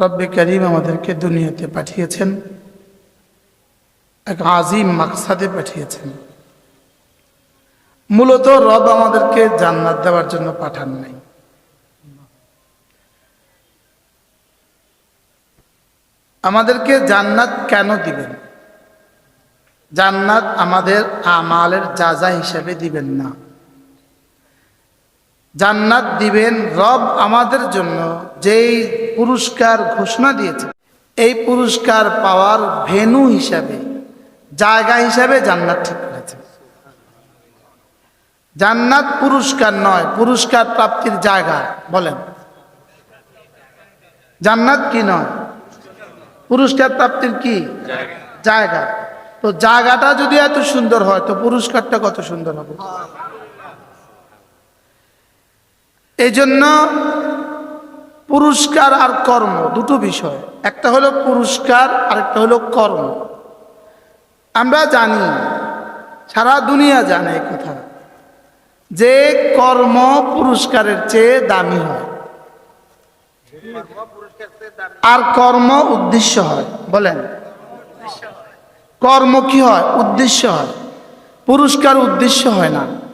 রব্বে করিম আমাদেরকে দুনিয়াতে পাঠিয়েছেন। এক আজিম মাকসাদে পাঠিয়েছেন। মূলত রব আমাদেরকে জান্নাত দেওয়ার জন্য পাঠান নাই। আমাদেরকে জান্নাত কেন দিবেন? জান্নাত আমাদের আমালের যাজা হিসাবে দিবেন না। জান্নাত দিবেন রব আমাদের জন্য, যেই পুরস্কার ঘোষণা দিয়েছে। এই পুরস্কার পাওয়ার ভেনু হিসাবে, জায়গা হিসাবে জান্নাত ঠিক করেছে। জান্নাত পুরস্কার নয়, পুরস্কার প্রাপ্তির জায়গা, বলেন। জান্নাত কি নয়? পুরস্কার প্রাপ্তির কি? জায়গা। তো জায়গাটা যদি এত সুন্দর হয়, তো পুরস্কারটা কত সুন্দর হবে? এই জন্য পুরস্কার আর কর্ম, দুটো বিষয়। একটা হলো পুরস্কার আর একটা হলো কর্ম। আমরা জানি, সারা দুনিয়া জানে কথা, যে কর্ম পুরস্কারের চেয়ে দামি হয়। আর কর্ম উদ্দেশ্য হয়। বলেন। কর্ম কি হয়? উদ্দেশ্য হয়। পুরস্কার উদ্দেশ্য হয় না।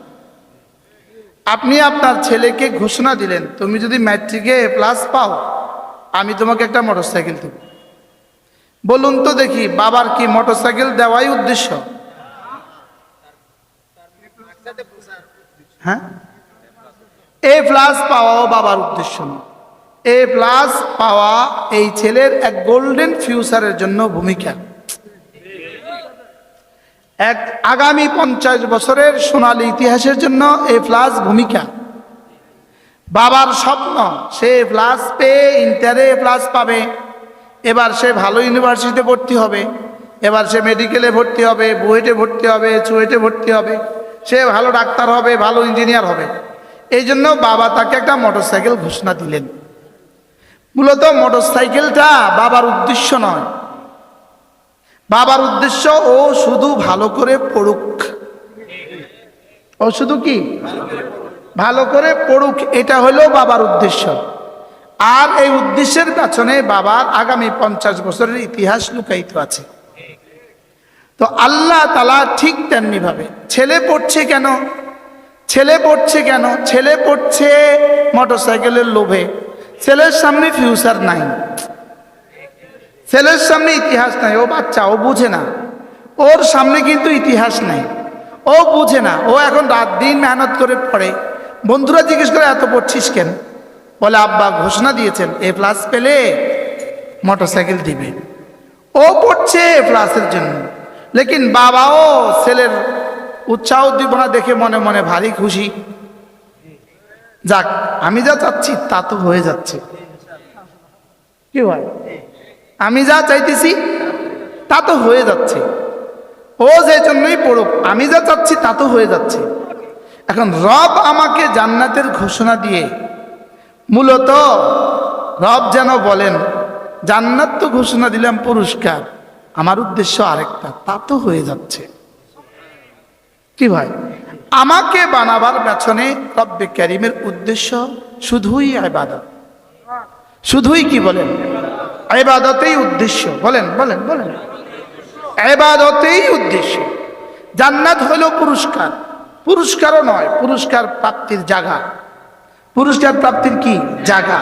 আপনি আপনার ছেলেকে ঘোষণা দিলেন, তুমি যদি ম্যাট্রিকে এ প্লাস পাও, আমি তোমাকে একটা মোটর সাইকেল দেব। বলুন তো দেখি, বাবার কি মোটর সাইকেল দেওয়াই উদ্দেশ্য? হ্যাঁ? এ প্লাস পাওয়াও বাবার উদ্দেশ্য এ প্লাস পাওয়া এই ছেলের এক গোল্ডেন ফিউচারের জন্য ভূমিকা। এক আগামী পঞ্চাশ বছরের সোনালী ইতিহাসের জন্য এ প্লাস ভূমিকা। বাবার স্বপ্ন, সে প্লাস পেয়ে ইন্টারে প্লাস পাবে। এবার সে ভালো ইউনিভার্সিটিতে ভর্তি হবে। এবার সে মেডিকেলে ভর্তি হবে, বুয়েটে ভর্তি হবে, চুয়েটে ভর্তি হবে। সে ভালো ডাক্তার হবে, ভালো ইঞ্জিনিয়ার হবে। এই জন্য বাবা তাকে একটা মোটরসাইকেল ঘোষণা দিলেন। মূলত মোটরসাইকেলটা বাবার উদ্দেশ্য নয় বাবার উদ্দেশ্য, ও শুধু ভালো করে পড়ুক। ও শুধু কি? ভালো করে পড়ুক, এটা হলো বাবার উদ্দেশ্য। আর এই উদ্দেশ্যের পেছনে বাবার আগামী পঞ্চাশ বছরের ইতিহাস লুকায়িত আছে। তো আল্লাহ তালা ঠিক তেমনি ভাবে, ছেলে পড়ছে কেন? ছেলে পড়ছে কেন? ছেলে পড়ছে মোটরসাইকেলের লোভে। ছেলের সামনে ফিউচার নাই। ছেলের সামনে ইতিহাস নাই, ও বাচ্চা, ও বুঝে না। ওর সামনে কিন্তু ইতিহাস নাই। ও বুঝে না, ও এখন রাত দিন মেহনত করে পড়ে। বন্ধুরা জিজ্ঞেস করে, এত পড়ছিস কেন? বলে, আব্বা ঘোষণা দিয়েছেন, এ প্লাস পেলে মোটরসাইকেল দিবে। ও পড়ছে এ প্লাসের জন্য। লেকিন বাবাও ছেলের উৎসাহ উদ্দীপনা দেখে মনে মনে ভারী খুশি। যাক, আমি যা চাচ্ছি তা তো হয়ে যাচ্ছে। কি হয়? আমি যা চাইতেছি, তা তো হয়ে যাচ্ছে। ও যে জন্যই পড়ুক, আমি যা চাচ্ছি, তা তো হয়ে যাচ্ছে। এখন রব আমাকে জান্নাতের ঘোষণা দিয়ে, মূলত রব যেন বলেন, জান্নাত তো ঘোষণা দিলাম পুরস্কার, আমার উদ্দেশ্য আরেকটা, তা তো হয়ে যাচ্ছে। কি ভাই? আমাকে বানাবার পেছনে রব্বে ক্যারিমের উদ্দেশ্য শুধুই আয় আবাদত। শুধুই কি বলেন? এবাদতেই উদ্দেশ্য। বলেন বলেন বলেন। এবাদতেই উদ্দেশ্য। জান্নাত হলো পুরস্কার। পুরস্কারও নয়, পুরস্কার প্রাপ্তির জায়গা। পুরস্কার প্রাপ্তির কি? জায়গা।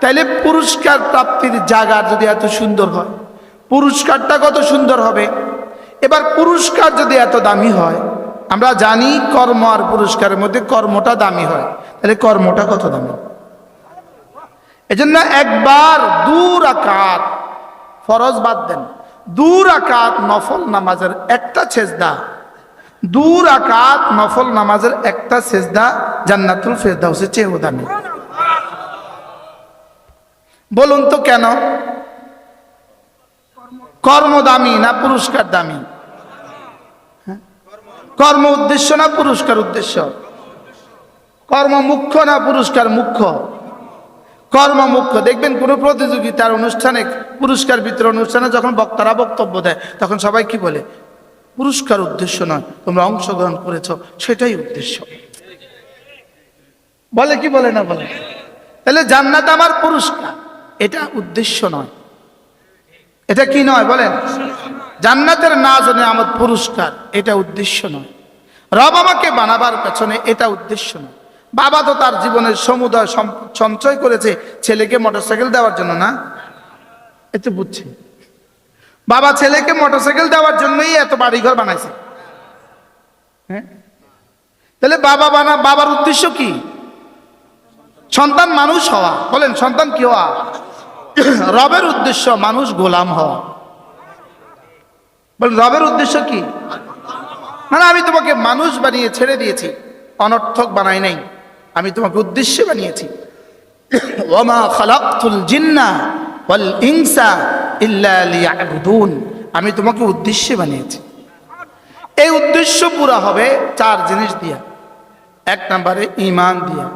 তাইলে পুরস্কার প্রাপ্তির জায়গা যদি এত সুন্দর হয়, পুরস্কারটা কত সুন্দর হবে? এবার পুরস্কার যদি এত দামি হয়, আমরা জানি কর্ম আর পুরস্কারের মধ্যে কর্মটা দামি হয়। তাহলে কর্মটা কত দামি? এজন্য একবার দূর আকাত ফরজ বাদ দেন। দূর আকাত নফল নামাজের একটা ছেজদা দূর আকাত নফল নামাজের একটা সেজদা জান্নাতুল ফেরদাউসের চেয়েও দামি বলুন তো কেন? কর্ম দামি না পুরস্কার দামি? কর্ম উদ্দেশ্য না পুরস্কার উদ্দেশ্য? কর্ম মুখ্য না পুরস্কার মুখ্য? কর্ম মুখ্য দেখবেন কোনো প্রতিযোগিতার অনুষ্ঠানে, পুরস্কার বিতরণ অনুষ্ঠানে যখন বক্তারা বক্তব্য দেয়, তখন সবাই কি বলে? পুরস্কার উদ্দেশ্য নয়, তোমরা অংশগ্রহণ করেছ, সেটাই উদ্দেশ্য। বলে কি বলে না বলে? তাহলে জান্নাত আমার পুরস্কার। এটা উদ্দেশ্য নয়। এটা কি নয় বলেন? জান্নাতের না ও আমার পুরস্কার, এটা উদ্দেশ্য নয়। রব আমাকে বানাবার পেছনে এটা উদ্দেশ্য নয়। বাবা তো তার জীবনের সমুদয় সঞ্চয় করেছে ছেলেকে মোটরসাইকেল দেওয়ার জন্য, না? এতে বুঝছি। বাবা ছেলেকে মোটরসাইকেল দেওয়ার জন্যই এত বাড়িঘর বানাইছে। হ্যাঁ? তাহলে বাবা বানা বাবার উদ্দেশ্য কি? সন্তান মানুষ হওয়া। বলেন, সন্তান কি হওয়া? রবের উদ্দেশ্য মানুষ গোলাম হওয়া। বলেন, রবের উদ্দেশ্য কি? মানে আমি তোমাকে মানুষ বানিয়ে ছেড়ে দিয়েছি। অনর্থক বানাই নাই। আমি তোমাকে উদ্দেশ্যে বানিয়েছি। ওমা আমি তোমাকে উদ্দেশ্যে বানিয়েছি। এই উদ্দেশ্য পুরা হবে চার জিনিস দিয়া। এক নম্বরে ইমান দিয়া।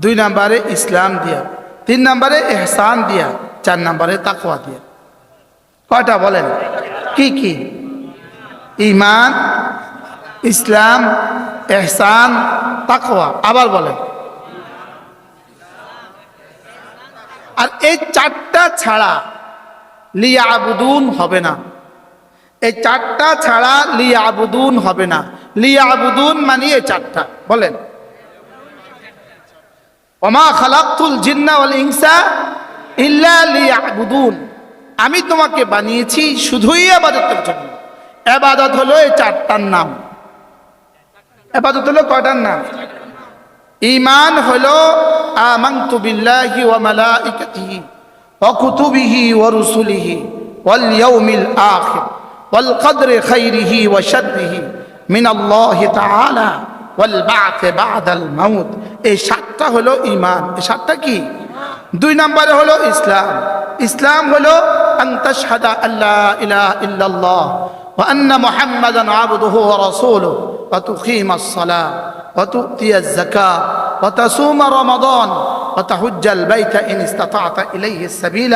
দুই নম্বরে ইসলাম দিয়া। তিন নম্বরে এহসান দিয়া। চার নম্বরে তাকওয়া দিয়া। কয়টা বলেন? কি কি? ইমান ইসলাম এহসান তাকওয়া। আবার বলেন আর এই চারটা ছাড়া লিয়া আবুদুন হবে না। এই চারটা ছাড়া লিয়া আবুদুন হবে না। লিয়া আবুদুন মানে এই চারটা। বলেন। ওমা খালাকুল জিন্না ওয়াল ইনসা ইল্লা লিয়াবুদুন। আমি তোমাকে বানিয়েছি শুধুই আবাদতের জন্য। আবাদত হলো এই চারটার নাম। আবাদত হলো কয়টার নাম? ইমান হলো আমানতু বিল্লাহি ওয়া মালাইকাতিহি ওয়া কুতুবিহি ওয়া রুসুলিহি ওয়াল ইয়াউমিল আখির ওয়াল কদরি খাইরিহি ওয়া শাররিহি মিন আল্লাহ তাআলা ওয়াল বা'থ বা'দাল মাউত এই সাতটা হলো ইমান এই সাতটা কি দুই নম্বরে হলো ইসলাম ইসলাম হলো আন তাশহাদা আল্লা ইলাহা ইল্লাল্লাহ ওয়া আন্না মুহাম্মাদান আবদুহু ওয়া রাসূলুহু ওয়া তুকিমাস সালাহ وتؤتي الزكاة وتصوم رمضان وتحج البيت إن استطعت إليه السبيل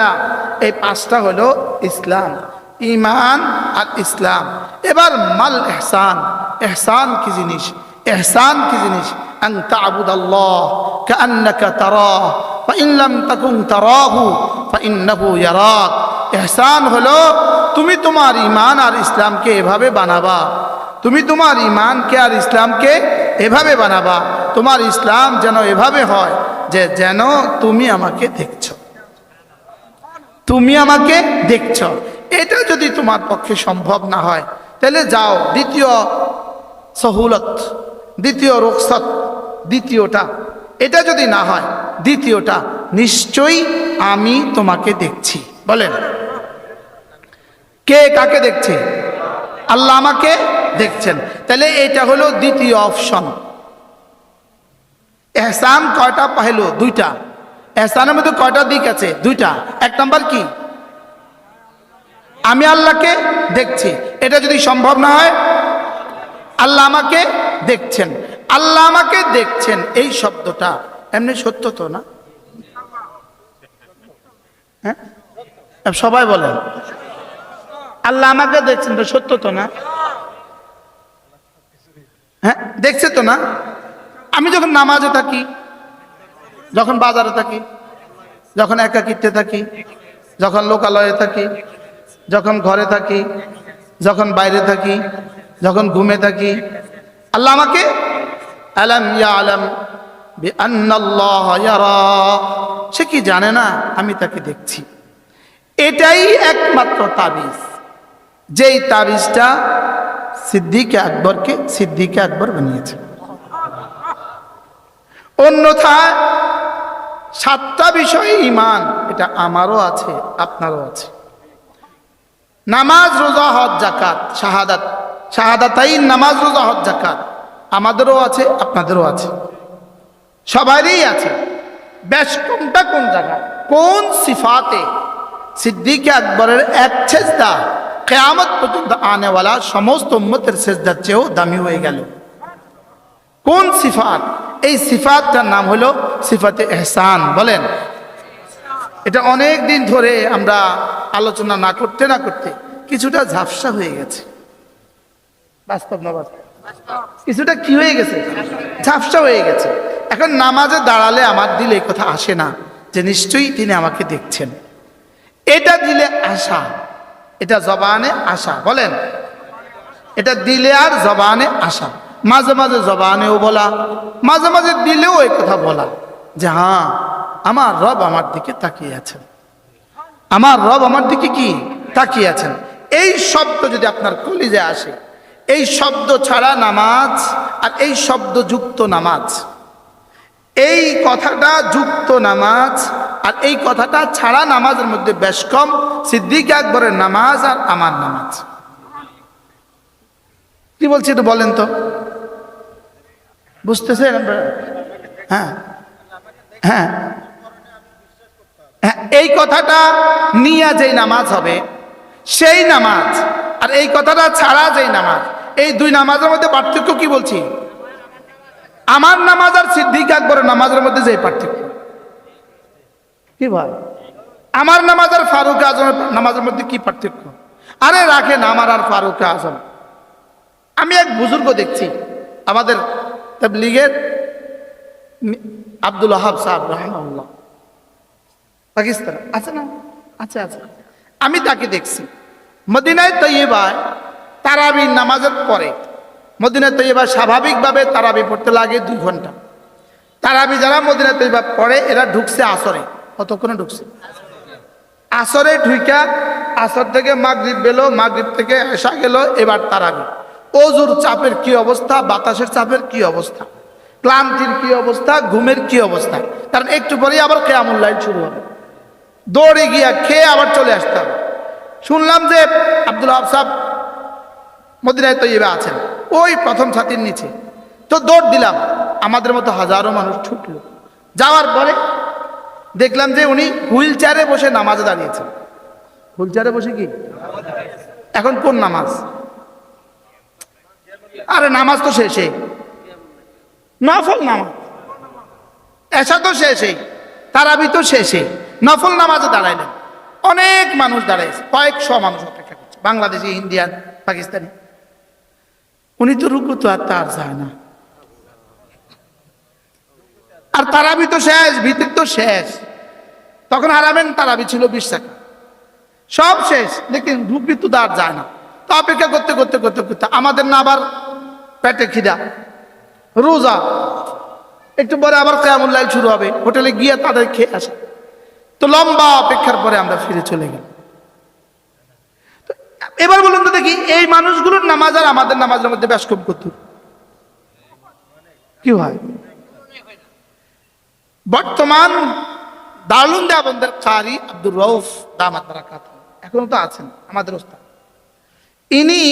এই পাঁচটা হলো ইসলাম ইমান আর ইসলাম এবার মাল এহসান এহসান কি জিনিস এহসান কি জিনিস أن تعبد الله كأنك تراه فإن لم تكن تراه فإنه يراك এহসান হলো, তুমি তোমার ইমান আর ইসলামকে এভাবে বানাবা। তুমি তোমার ইমানকে আর ইসলামকে এভাবে বানাবা। তোমার ইসলাম যেন এভাবে হয় যে যেন তুমি আমাকে দেখছ। তুমি আমাকে দেখছ। এটা যদি তোমার পক্ষে সম্ভব না হয়, তাহলে যাও, দ্বিতীয় সহুলত, দ্বিতীয় রোকসত দ্বিতীয়টা। এটা যদি না হয়, দ্বিতীয়টা, নিশ্চয়ই আমি তোমাকে দেখছি। বলেন। কে কাকে দেখছে? আল্লাহ আমাকে দেখছেন। তাহলে এটা হলো দ্বিতীয় অপশন। এহসান কয়টা পাইলো? দুইটা। এহসানের মধ্যে কয়টা দিক আছে? দুইটা। এক নাম্বার কি? আমি আল্লাহকে দেখছি। এটা যদি সম্ভব না হয়, আল্লাহ আমাকে দেখছেন। আল্লাহ আমাকে দেখছেন। এই শব্দটা। এমনি সত্য তো না? হ্যাঁ? সবাই বলেন। আল্লাহ আমাকে দেখছেন তো, সত্য তো না? হ্যাঁ দেখছে তো না? আমি যখন নামাজে থাকি, যখন বাজারে থাকি, যখন একাকিত্বে থাকি, যখন লোকালয়ে থাকি, যখন ঘরে থাকি, যখন বাইরে থাকি, যখন ঘুমে থাকি, আল্লাহ আমাকে আলাম ইয়া আলাম সে কি জানে না? আমি তাকে দেখছি। এটাই একমাত্র তাবিজ। যেই তাবিজটা সিদ্দিকে আকবরকে সিদ্দিকে আকবর বানিয়েছে। অন্যথায় সাতটা বিষয়ে ইমান এটা আমারও আছে, আপনারও আছে। নামাজ, রোজা, হজ জাকাত শাহাদাত শাহাদাতাই নামাজ, রোজা, হজ জাকাত আমাদেরও আছে, আপনাদেরও আছে। সবারই আছে। কোনটা কোন জায়গায়? কোন সিফাতে সিদ্দিকে আকবরের এক সেজদা কেয়ামত পর্যন্ত আনেওয়ালা সমস্ত উম্মতের সেজদার চেয়েও দামি হয়ে গেল। কোন সিফাত? এই সিফাতটার নাম হলো সিফাতে এহসান। বলেন, এটা অনেক দিন ধরে আমরা আলোচনা না করতে না করতে কিছুটা ঝাপসা হয়ে গেছে। বাস্তব না বাস্তব? কিছুটা কি হয়ে গেছে? ঝাপসা হয়ে গেছে। এখন নামাজে দাঁড়ালে আমার দিলে কথা আসে না যে নিশ্চয়ই তিনি আমাকে দেখছেন। এটা দিলে আশা, এটা জবানে আশা, বলেন। এটা দিলে আর জবানে আশা। মাঝে মাঝে জবানেও বলা, মাঝে মাঝে দিলেও এই কথা বলা যে হ্যাঁ আমার রব আমার দিকে তাকিয়ে আছেন। আমার রব আমার দিকে কি? তাকিয়ে আছেন। এই শব্দ যদি আপনার কলিজে আসে, এই শব্দ ছাড়া নামাজ আর এই শব্দ যুক্ত নামাজ এই কথাটা যুক্ত নামাজ আর এই কথাটা ছাড়া নামাজের মধ্যে বেশ কম। সিদ্দিক আকবরের নামাজ আর আমার নামাজ। কি বলছি একটু বলেন তো। আপনারা? হ্যাঁ। হ্যাঁ। হ্যাঁ এই কথাটা নিয়ে যেই নামাজ হবে, সেই নামাজ আর এই কথাটা ছাড়া যেই নামাজ, এই দুই নামাজের মধ্যে পার্থক্য কি বলছি? আমার নামাজ আর সিদ্দিক আকবরের নামাজের মধ্যে যে পার্থক্য? কি ভাই? আমার নামাজ আর ফারুক আজমের নামাজের মধ্যে কি পার্থক্য? আরে রাখেন, আমার আর ফারুক আজম। আমি এক বুজুর্গ দেখছি, আমাদের লীগের আব্দুল আহাব সাহেব রহমাল্লাহ পাকিস্তান, আছে না? আছে আছে। আমি তাকে দেখছি। মদিনায় তৈবায় তারাবি নামাজের পরে মদিনায় তৈবা স্বাভাবিকভাবে তারাবি পড়তে লাগে দুই ঘণ্টা। তারাবি যারা মদিনায় তৈবা পড়ে, এরা ঢুকছে আসরে। কতক্ষণে ঢুকছে? আসরে ঢুইকা আসর থেকে মাগরিব বেলো মাগরিব থেকে এসা গেল, এবার তারাবি। ওজুর চাপের কি অবস্থা? বাতাসের চাপের কি অবস্থা? ক্লান্তির কি অবস্থা? ঘুমের কি অবস্থা? কারণ একটু পরেই আবার কেয়ামুল লাইন শুরু হবে। দৌড়ে গিয়া খেয়ে আবার চলে আসতে হবে। শুনলাম যে আব্দুল আফসাব মদিনায় তৈবা আছেন। ওই প্রথম ছাতির নিচে। তো দৌড় দিলাম। আমাদের মতো হাজারো মানুষ ছুটলো। যাওয়ার পরে দেখলাম যে উনি হুইল চেয়ারে বসে নামাজে দাঁড়িয়েছেন। হুইল চেয়ারে বসে কি? এখন কোন নামাজ? আরে নামাজ তো শেষে। নফল নামাজ। এসা তো শেষে। তারাবি তো শেষে। নফল নামাজে দাঁড়াইলেন। অনেক মানুষ দাঁড়াইছে। কয়েকশো মানুষ অপেক্ষা করছে। বাংলাদেশি, ইন্ডিয়ান, পাকিস্তানি। উনি তো রুকু তো আর তার যায় না। আর তারাবি তো শেষ ভিতর তো শেষ। তখন হারাবেন তারাবি ছিল বিশ টাকা। সব শেষ, লেকিন ঢুকবি তো দাঁড় যায় না। তো অপেক্ষা করতে করতে করতে করতে আমাদের না আবার পেটে খিদা। রোজা। একটু পরে আবার কেমন শুরু হবে। হোটেলে গিয়ে তাদের খেয়ে আসে। তো লম্বা অপেক্ষার পরে আমরা ফিরে চলে গেলাম। এবার বলুন তো দেখি, এই মানুষগুলোর নামাজ আর আমাদের নামাজের মধ্যে বেশ কম করত কি হয়? বর্তমান দারুণ দেবন্দের কারি আব্দুর রৌফ দামাত বারাকাত। এখনও তো আছেন, আমাদের ওস্তাদ। ইনি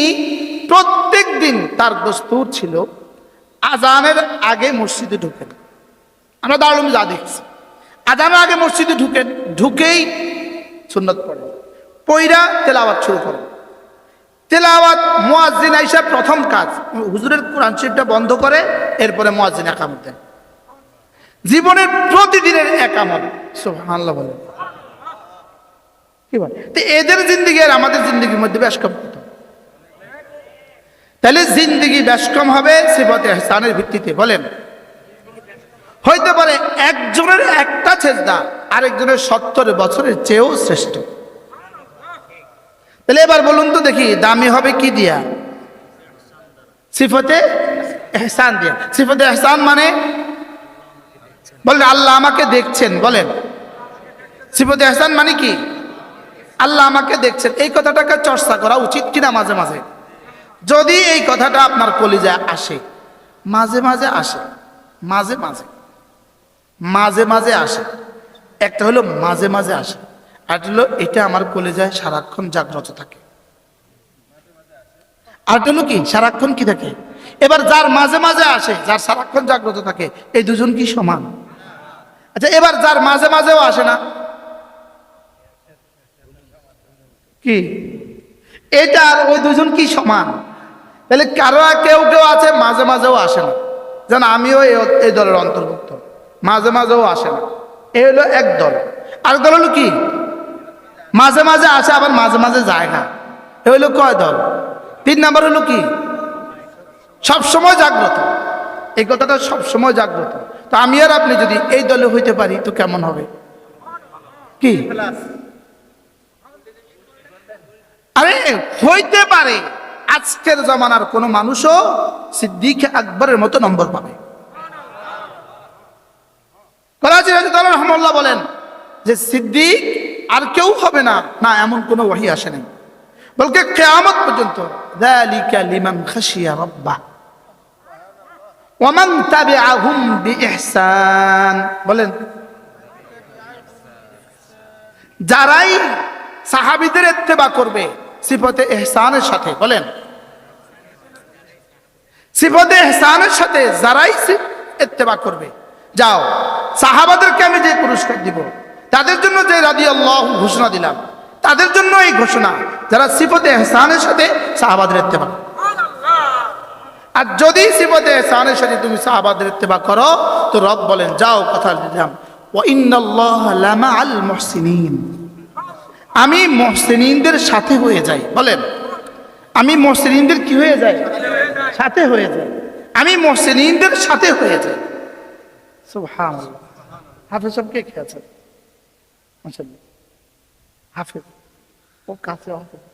প্রত্যেক দিন তার দস্তুর ছিল আজানের আগে মসজিদে ঢুকেন। আমরা দারুণ যা দেখছি। আজানের আগে মসজিদে ঢুকেন, ঢুকেই সুন্নত পড়ে পইরা তেলাওয়াত শুরু করেন। তেলাওয়াত মোয়াজ্জিন আইসা প্রথম কাজ। হুজুরের কোরআন শরীফটা বন্ধ করে, এরপরে মোয়াজ্জিন একামত দেন। জীবনের প্রতিদিনের একামত কি বলে? এদের জিন্দিগি আর আমাদের জিন্দিগির মধ্যে বেশ কম তাহলে জিন্দিগি বেশ কম হবে সিফতে এহসানের ভিত্তিতে, বলেন। হইতে পারে একজনের একটা ছেজদা আরেকজনের সত্তর বছরের চেয়েও শ্রেষ্ঠ। তাহলে এবার বলুন তো দেখি, দামি হবে কি দিয়া? সিফতে এহসান দিয়া। সিফতে এহসান মানে? বলেন, আল্লাহ আমাকে দেখছেন, বলেন। সিফতে এহসান মানে কি? আল্লাহ আমাকে দেখছেন। এই কথাটাকে চর্চা করা উচিত কিনা মাঝে মাঝে? যদি এই কথাটা আপনার কলিজায় আসে, মাঝে মাঝে আসে, মাঝে মাঝে মাঝে মাঝে আসে, একটা হলো মাঝে মাঝে আসে আর হলো এটা আমার কোলে যায় সারাক্ষণ জাগ্রত থাকে। আর কি, সারাক্ষণ কি থাকে? এবার যার মাঝে মাঝে আসে, যার সারাক্ষণ জাগ্রত থাকে, এই দুজন কি সমান? আচ্ছা এবার যার মাঝে মাঝেও আসে না, কি? এটা আর ওই দুজন কি সমান? তাহলে কারও কেউ কেউ আছে, মাঝে মাঝেও আসে না। যেন আমিও এই- দলের অন্তর্ভুক্ত। মাঝে মাঝেও আসে না। এই হলো এক দল। আর দল হলো কি? মাঝে মাঝে আসে, আবার মাঝে মাঝে যায় না। এ হইল কয় দল? তিন নাম্বার হলো কি? সবসময় জাগ্রত। এই কথাটা সবসময় জাগ্রত। তো আমি আর আপনি যদি এই দলে হইতে পারি, তো কেমন হবে? কি? আরে, হইতে পারে। আজকের জমানার কোন মানুষও সিদ্দিক আকবরের মতো নম্বর পাবে। করাচি রাজিউল্লাহ রহমাল্লাহ বলেন যে, সিদ্দিক আর কেউ হবে না। না, এমন কোনো ওয়াহি আসে নাই। বলকে কেয়ামত পর্যন্ত লিমান খাশিয়া রাব্বা। ওয়ামান তাবিআহুম বিইহসান। বলেন। যারাই সাহাবীদের ইত্তেবা করবে, সিফতে ইহসানের সাথে, বলেন। সিফতে ইহসানের সাথে যারাই ইত্তেবা করবে, যাও, সাহাবাদেরকে আমি যে পুরস্কার দিব তাদের জন্য যে রাদি আল্লাহ ঘোষণা দিলাম, তাদের জন্য এই ঘোষণা, যারা সিফতে এহসানের সাথে সাহাবাদের ইত্তেবা করে। আর যদি সিফতে এহসানের সাথে তুমি সাহাবাদের ইত্তেবা করো, তো রব বলেন, যাও কথা দিলাম। আমি মহসিনদের সাথে হয়ে যাই, বলেন। আমি মহসিনদের কি হয়ে যাই? সাথে হয়ে যাই। আমি মহসিনদের সাথে হয়ে যাই। সুবহানাল্লাহ। হাফেজ সাহেব কে খেয়েছেন? হাফেজ ও কাছে হাফেজ